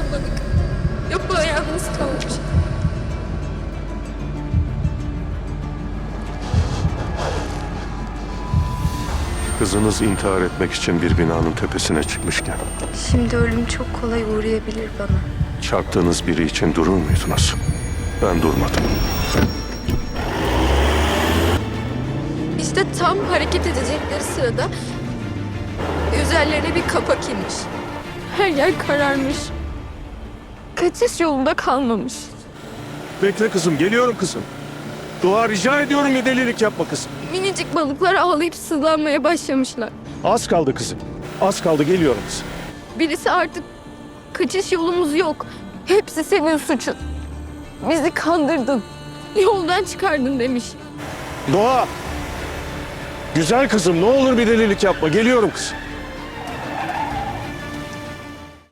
yapmadık. Yapma kalmış. Kızınız intihar etmek için bir binanın tepesine çıkmışken... Şimdi ölüm çok kolay uğrayabilir bana. Çarptığınız biri için durur muydunuz? Ben durmadım. İşte tam hareket edecekleri sırada üzerlerine bir kapak inmiş. Her yer kararmış. Kaçış yolunda kalmamış. Bekle kızım, geliyorum kızım. Dua rica ediyorum bir delilik yapma kızım. Minicik balıklar ağlayıp sızlanmaya başlamışlar. Az kaldı kızım. Az kaldı, geliyorum kızım. Birisi artık kaçış yolumuz yok. Hepsi senin suçun. Bizi kandırdın. Yoldan çıkardın demiş. Doğa! Güzel kızım, ne olur bir delilik yapma. Geliyorum kızım.